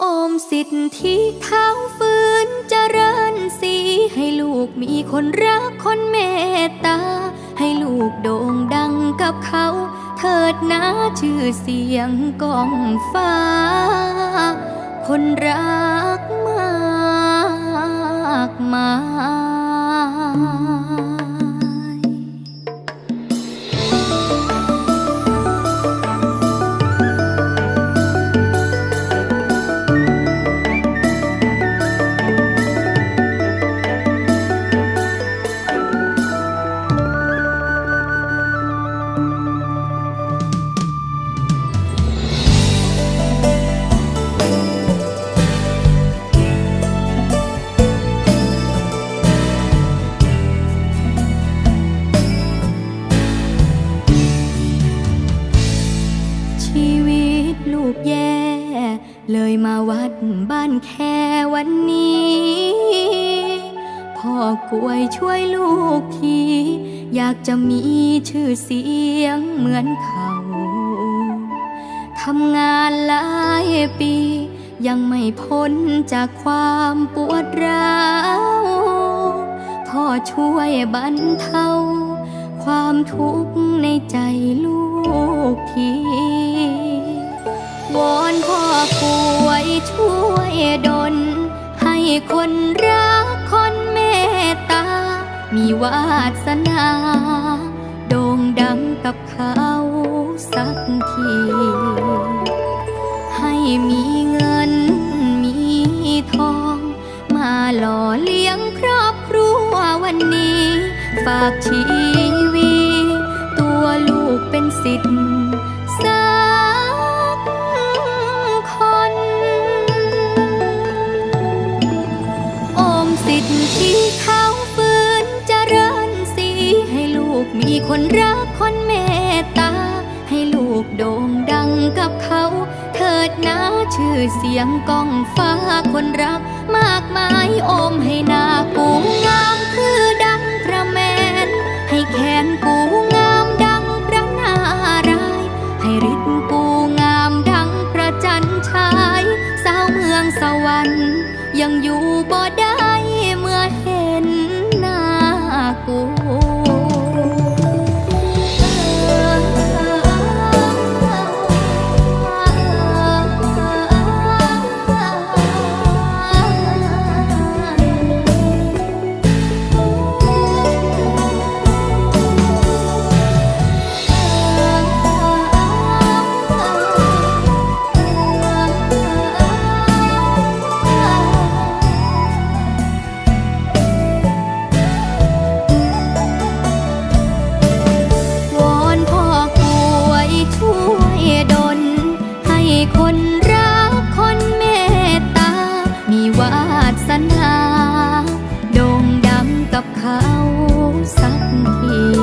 โอมสิทธิเท้าฟื้นเจริญสีให้ลูกมีคนรักคนเมตตา ให้ลูกโด่งดังกับเขา เถิดนะชื่อเสียงกองฟ้า คนรัก กแย่ เลยมาวัดบ้านแค่วันนี้ พ่อกล้วยช่วยลูกทีอยากจะมีชื่อเสียงเหมือนเขาทำงานหลายปี ยังไม่พ้นจากความปวดร้าวพ่อช่วยบรรเทาความทุกข์ในใจลูกที วอนพ่อป่วยช่วยดลให้คนรักคนเมตตา มีวาสนา โด่งดังกับเขาสักที ให้มีเงินมีทอง มาหล่อเลี้ยงครอบครัววันนี้ ฝากชีวิตตัวลูกเป็นสิทธิ์สัก กมีคนรักคนเมตตา ให้ลูกโด่งดังกับเขา เถิดนะชื่อเสียงก้องฟ้าคนรัก มากมายอมให้หน้ากูงามคือดังพระแมน ให้แขนกูงามดังพระนารายให้ฤทธิ์กูงามดังพระจันทร์ฉาย สาวเมืองสวรรค์ยังอยู่บ่ ที